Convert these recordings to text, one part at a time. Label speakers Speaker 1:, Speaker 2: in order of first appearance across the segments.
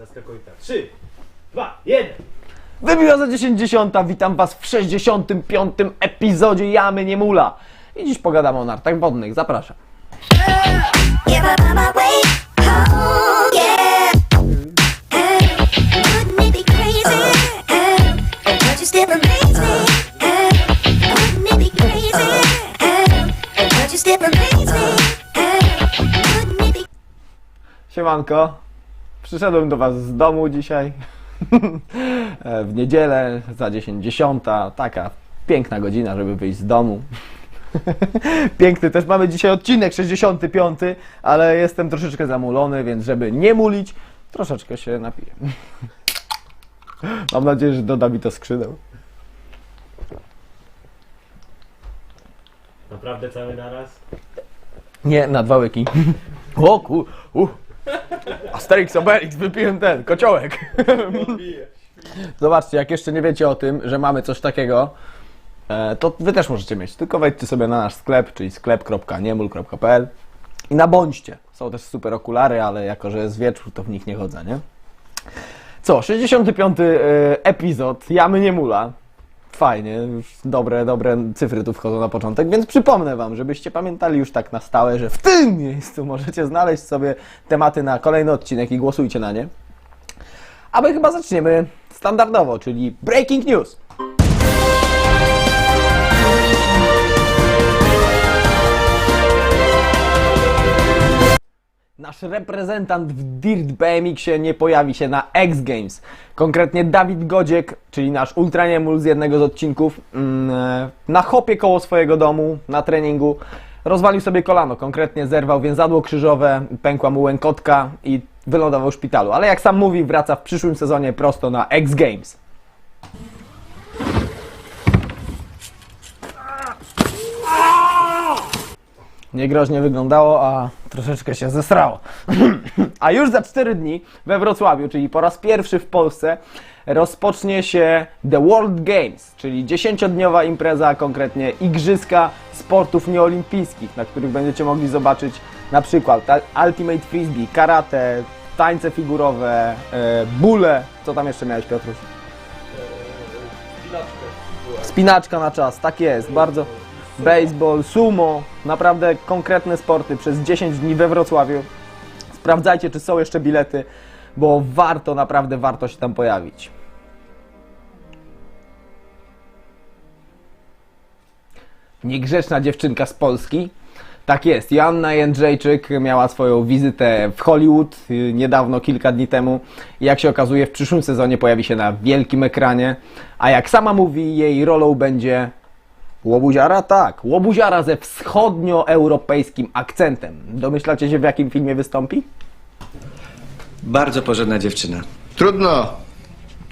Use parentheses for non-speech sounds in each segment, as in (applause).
Speaker 1: Zaskakuj tak. 3, 2, 1.
Speaker 2: Wybiła za 10 witam was w 65. epizodzie Jamy Nie Mula. I dziś pogadamy o nartach wodnych, zapraszam.
Speaker 3: Give up on my way home, yeah. Uh, wouldn't it be crazy? Uh, but you still amaze me. Uh, wouldn't it be crazy? Uh, but you still amaze me. Uh, wouldn't it be
Speaker 2: Siemanko, przyszedłem do was z domu dzisiaj. (laughs) E, w niedzielę za 10 dziesiąta, taka piękna godzina, żeby wyjść z domu. (laughs) Piękny też mamy dzisiaj odcinek 65, ale jestem troszeczkę zamulony, więc żeby nie mulić, troszeczkę się napiję. (laughs) Mam nadzieję, że doda mi to skrzydeł.
Speaker 1: Naprawdę cały naraz?
Speaker 2: Nie, na dwa łyki. O ku... Uh. Asterix, Obelix, wypiłem ten, kociołek. Zobaczcie, jak jeszcze nie wiecie o tym, że mamy coś takiego, e, to wy też możecie mieć. Tylko wejdźcie sobie na nasz sklep, czyli sklep.niemul.pl i nabądźcie. Są też super okulary, ale jako, że jest wieczór, to w nich nie chodzę, nie? Co, 65. e, epizod Jamy nie mula. Fajnie, dobre, dobre cyfry tu wchodzą na początek, więc przypomnę Wam, żebyście pamiętali już tak na stałe, że w tym miejscu możecie znaleźć sobie tematy na kolejny odcinek i głosujcie na nie. A my chyba zaczniemy standardowo, czyli Breaking News. Nasz reprezentant w Dirt BMX-ie nie pojawi się na X Games. Konkretnie Dawid Godziek, czyli nasz ultraniemul z jednego z odcinków, mm, e, na hopie koło swojego domu, na treningu, rozwalił sobie kolano. Konkretnie zerwał więzadło krzyżowe, pękła mu łękotka i wylądował w szpitalu. Ale jak sam mówi, wraca w przyszłym sezonie prosto na X Games. Niegroźnie wyglądało, a troszeczkę się zesrało. (clears throat) a już za 4 dni we Wrocławiu, czyli po raz pierwszy w Polsce, rozpocznie się The World Games, czyli 10-dniowa impreza, konkretnie Igrzyska Sportów Nieolimpijskich, na których będziecie mogli zobaczyć na przykład Ultimate Frisbee, karate, tańce figurowe, e, bóle. Co tam jeszcze miałeś, Piotruś? Spinaczka na czas, tak jest, bardzo. Baseball, sumo, naprawdę konkretne sporty przez 10 dni we Wrocławiu. Sprawdzajcie, czy są jeszcze bilety, bo warto, naprawdę warto się tam pojawić. Niegrzeczna dziewczynka z Polski. Tak jest, Joanna Jędrzejczyk miała swoją wizytę w Hollywood y, niedawno, kilka dni temu. Jak się okazuje, w przyszłym sezonie pojawi się na wielkim ekranie. A jak sama mówi, jej rolą będzie Łobuziara? Tak, łobuziara ze wschodnioeuropejskim akcentem. Domyślacie się, w jakim filmie wystąpi?
Speaker 4: Bardzo porządna dziewczyna.
Speaker 5: Trudno.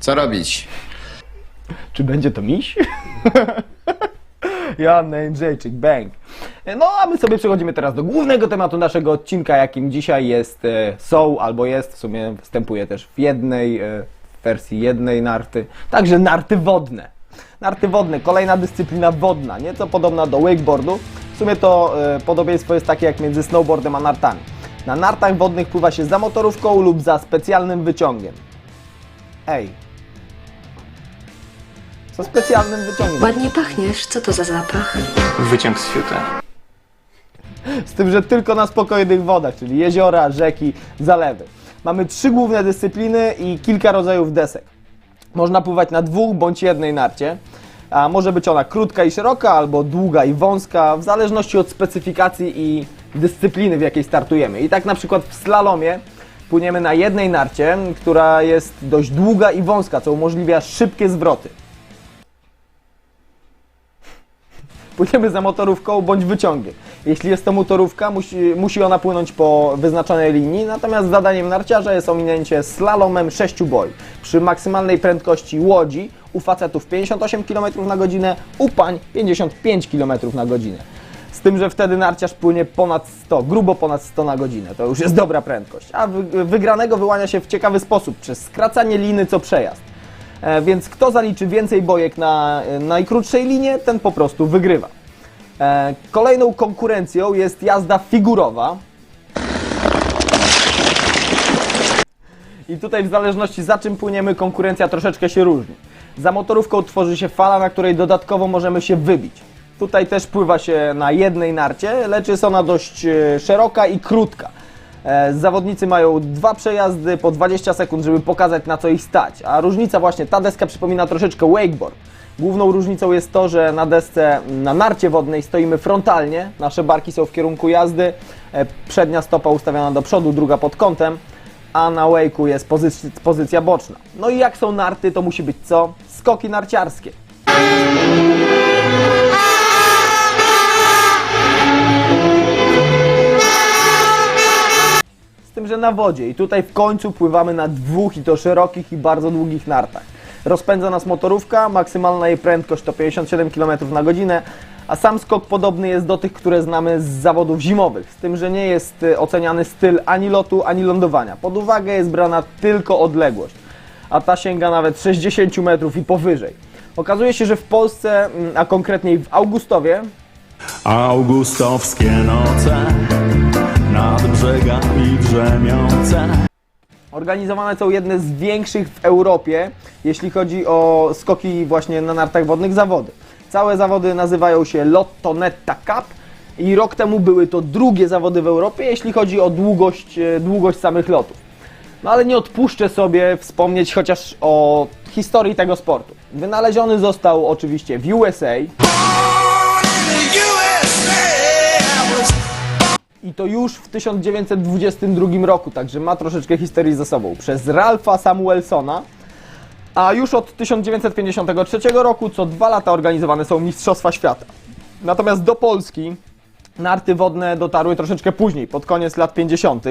Speaker 5: Co robić?
Speaker 2: Czy będzie to miś? (laughs) Joanna Jędrzejczyk, bang. No, a my sobie przechodzimy teraz do głównego tematu naszego odcinka, jakim dzisiaj jest, e, są albo jest, w sumie występuje też w jednej e, wersji jednej narty, także narty wodne. Narty wodne, kolejna dyscyplina wodna, nieco podobna do wakeboardu. W sumie to e, podobieństwo jest takie jak między snowboardem a nartami. Na nartach wodnych pływa się za motorówką lub za specjalnym wyciągiem. Ej. Co specjalnym wyciągiem?
Speaker 6: Ładnie pachniesz, co to za zapach?
Speaker 4: Wyciąg z fiuta.
Speaker 2: Z tym, że tylko na spokojnych wodach, czyli jeziora, rzeki, zalewy. Mamy trzy główne dyscypliny i kilka rodzajów desek. Można pływać na dwóch bądź jednej narcie, a może być ona krótka i szeroka, albo długa i wąska, w zależności od specyfikacji i dyscypliny, w jakiej startujemy. I tak na przykład w slalomie płyniemy na jednej narcie, która jest dość długa i wąska, co umożliwia szybkie zwroty. Płyniemy za motorówką bądź wyciągiem. Jeśli jest to motorówka, musi, musi ona płynąć po wyznaczonej linii, natomiast zadaniem narciarza jest ominięcie slalomem 6 boi. Przy maksymalnej prędkości łodzi u facetów 58 km na godzinę, u pań 55 km na godzinę. Z tym, że wtedy narciarz płynie ponad 100, grubo ponad 100 na godzinę. To już jest dobra prędkość. A wy, wygranego wyłania się w ciekawy sposób, przez skracanie liny co przejazd. E, więc kto zaliczy więcej bojek na e, najkrótszej linie, ten po prostu wygrywa. E, kolejną konkurencją jest jazda figurowa. I tutaj w zależności za czym płyniemy, konkurencja troszeczkę się różni. Za motorówką tworzy się fala, na której dodatkowo możemy się wybić. Tutaj też pływa się na jednej narcie, lecz jest ona dość szeroka i krótka. E, Zawodnicy mają dwa przejazdy po 20 sekund, żeby pokazać na co ich stać. A różnica właśnie, ta deska przypomina troszeczkę wakeboard. Główną różnicą jest to, że na desce, na narcie wodnej stoimy frontalnie, nasze barki są w kierunku jazdy, e, przednia stopa ustawiona do przodu, druga pod kątem, a na wake'u jest pozyc- pozycja boczna. No i jak są narty, to musi być co? Skoki narciarskie. Że na wodzie i tutaj w końcu pływamy na dwóch i to szerokich i bardzo długich nartach. Rozpędza nas motorówka, maksymalna jej prędkość to 57 km na godzinę, a sam skok podobny jest do tych, które znamy z zawodów zimowych. Z tym, że nie jest y, oceniany styl ani lotu, ani lądowania. Pod uwagę jest brana tylko odległość, a ta sięga nawet 60 metrów i powyżej. Okazuje się, że w Polsce, mm, a konkretniej w Augustowie,
Speaker 7: Augustowskie noce nad brzegami drzemiące.
Speaker 2: Organizowane są jedne z większych w Europie, jeśli chodzi o skoki właśnie na nartach wodnych zawody. Całe zawody nazywają się Lotto Netta Cup i rok temu były to drugie zawody w Europie, jeśli chodzi o długość, e, długość samych lotów. No ale nie odpuszczę sobie wspomnieć chociaż o historii tego sportu. Wynaleziony został oczywiście w USA, I to już w 1922 roku, także ma troszeczkę historii za sobą. Przez Ralpha Samuelsona, a już od 1953 roku co dwa lata organizowane są Mistrzostwa Świata. Natomiast do Polski narty wodne dotarły troszeczkę później, pod koniec lat 50.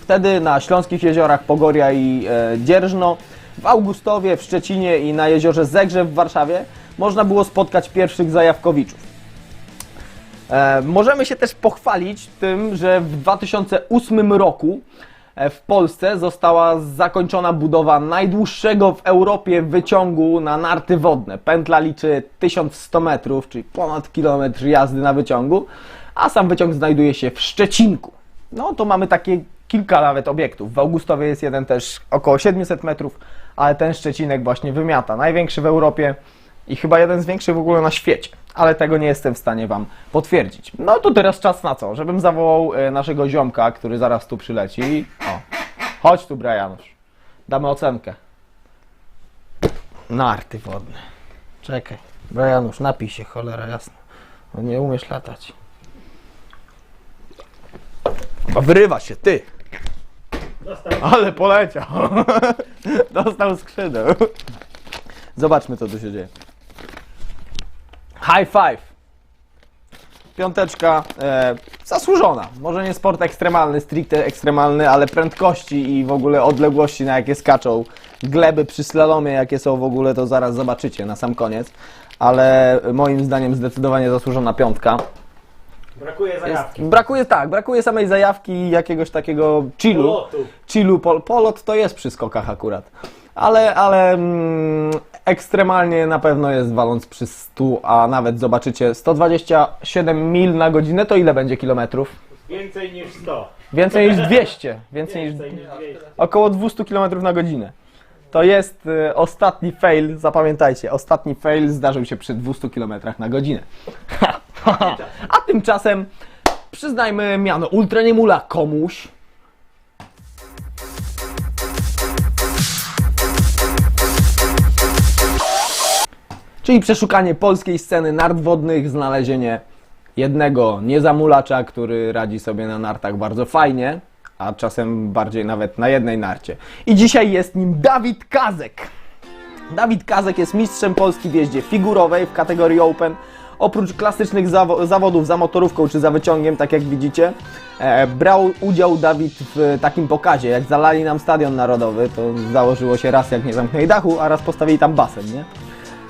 Speaker 2: Wtedy na śląskich jeziorach Pogoria i e, Dzierżno, w Augustowie, w Szczecinie i na jeziorze Zegrzew w Warszawie można było spotkać pierwszych zajawkowiczów. E, możemy się też pochwalić tym, że w 2008 roku e, w Polsce została zakończona budowa najdłuższego w Europie wyciągu na narty wodne. Pętla liczy 1100 metrów, czyli ponad kilometr jazdy na wyciągu, a sam wyciąg znajduje się w Szczecinku. No to mamy takie kilka nawet obiektów. W Augustowie jest jeden też około 700 metrów, ale ten Szczecinek właśnie wymiata. Największy w Europie i chyba jeden z większych w ogóle na świecie, ale tego nie jestem w stanie Wam potwierdzić. No to teraz czas na co? Żebym zawołał e, naszego ziomka, który zaraz tu przyleci. O, chodź tu, Brianusz. Damy ocenkę. Narty wodne. Czekaj. Brianusz, napij się, cholera jasna. No nie umiesz latać. Wyrywa się, ty!
Speaker 1: Dostał.
Speaker 2: Ale poleciał. (laughs) Dostał skrzydeł. Zobaczmy, co tu się dzieje. High five. Piąteczka e, zasłużona. Może nie sport ekstremalny, stricte ekstremalny, ale prędkości i w ogóle odległości, na jakie skaczą, gleby przy slalomie, jakie są w ogóle, to zaraz zobaczycie na sam koniec. Ale moim zdaniem zdecydowanie zasłużona piątka.
Speaker 1: Brakuje zajawki.
Speaker 2: Brakuje tak, brakuje samej zajawki i jakiegoś takiego chillu.
Speaker 1: Polotu.
Speaker 2: Chillu, pol, polot to jest przy skokach akurat. Ale, ale mm, ekstremalnie na pewno jest waląc przy 100, a nawet zobaczycie 127 mil na godzinę, to ile będzie kilometrów?
Speaker 1: Więcej niż 100.
Speaker 2: Więcej niż 200, więcej niż
Speaker 1: Więcej niż 200.
Speaker 2: około 200 km na godzinę. To jest y, ostatni fail, zapamiętajcie, ostatni fail zdarzył się przy 200 km na godzinę. (laughs) A tymczasem przyznajmy miano Ultraniemula komuś. Czyli przeszukanie polskiej sceny nart wodnych, znalezienie jednego niezamulacza, który radzi sobie na nartach bardzo fajnie, a czasem bardziej nawet na jednej narcie. I dzisiaj jest nim Dawid Kazek. Dawid Kazek jest mistrzem Polski w jeździe figurowej w kategorii Open. Oprócz klasycznych zawo- zawodów za motorówką czy za wyciągiem, tak jak widzicie, e, brał udział Dawid w takim pokazie. Jak zalali nam stadion narodowy, to założyło się raz jak nie zamknęli dachu, a raz postawili tam basen, nie?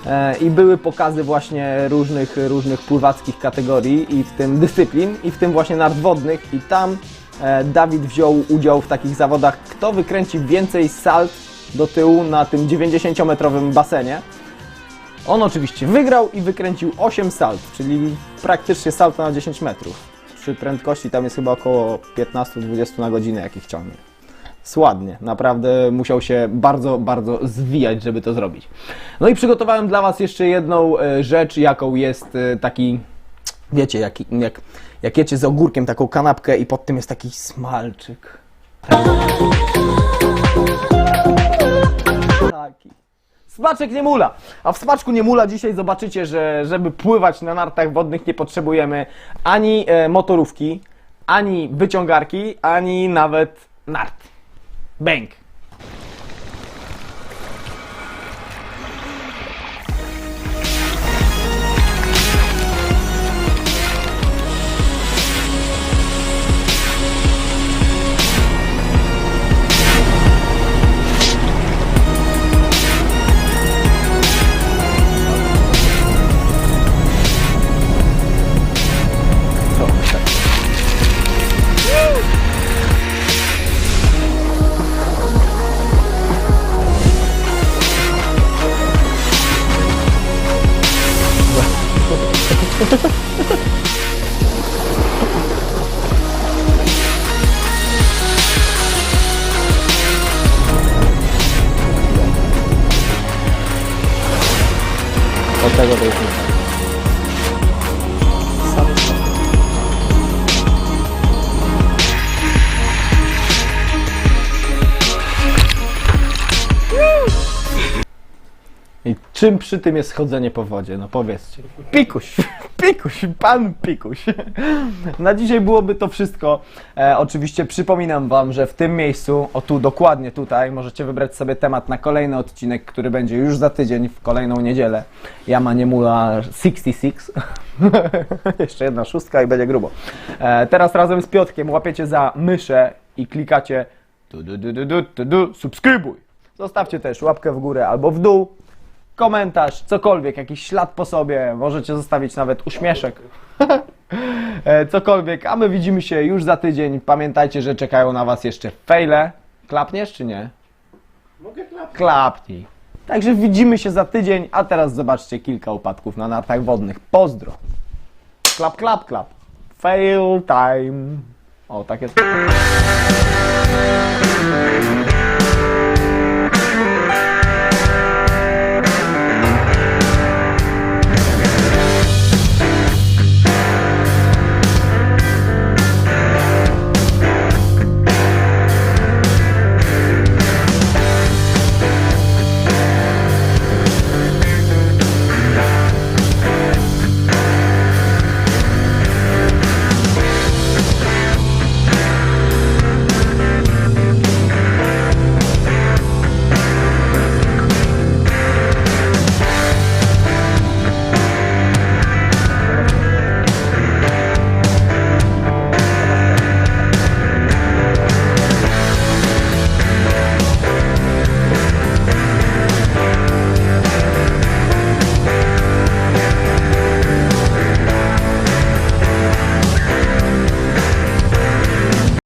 Speaker 2: E, i były pokazy właśnie różnych, różnych pływackich kategorii i w tym dyscyplin i w tym właśnie nart wodnych i tam e, Dawid wziął udział w takich zawodach, kto wykręci więcej salt do tyłu na tym 90-metrowym basenie. On oczywiście wygrał i wykręcił 8 salt, czyli praktycznie salto na 10 metrów. Przy prędkości tam jest chyba około 15-20 na godzinę, jakich ciągnie. Sładnie, naprawdę musiał się bardzo, bardzo zwijać, żeby to zrobić. No i przygotowałem dla Was jeszcze jedną e, rzecz, jaką jest e, taki, wiecie, jak, jak, jak jecie z ogórkiem taką kanapkę i pod tym jest taki smalczyk. Taki. Smaczek nie mula. A w smaczku nie mula dzisiaj zobaczycie, że żeby pływać na nartach wodnych nie potrzebujemy ani e, motorówki, ani wyciągarki, ani nawet nart. bank. I czym przy tym jest chodzenie po wodzie? No powiedzcie. Pikuś, pikuś, pan pikuś. (laughs) Na dzisiaj byłoby to wszystko. E, oczywiście przypominam Wam, że w tym miejscu, o tu dokładnie tutaj, możecie wybrać sobie temat na kolejny odcinek, który będzie już za tydzień, w kolejną niedzielę. Jama Niemula 66. (laughs) Jeszcze jedna szóstka i będzie grubo. E, teraz razem z Piotkiem łapiecie za myszę i klikacie subskrybuj. Zostawcie też łapkę w górę albo w dół komentarz, cokolwiek, jakiś ślad po sobie, możecie zostawić nawet uśmieszek. (laughs) E, cokolwiek, a my widzimy się już za tydzień. Pamiętajcie, że czekają na Was jeszcze fejle. Klapniesz czy nie?
Speaker 1: Mogę klapać.
Speaker 2: Klapnij. Także widzimy się za tydzień, a teraz zobaczcie kilka upadków na nartach wodnych. Pozdro. Klap, klap, klap. Fail time. O, tak jest.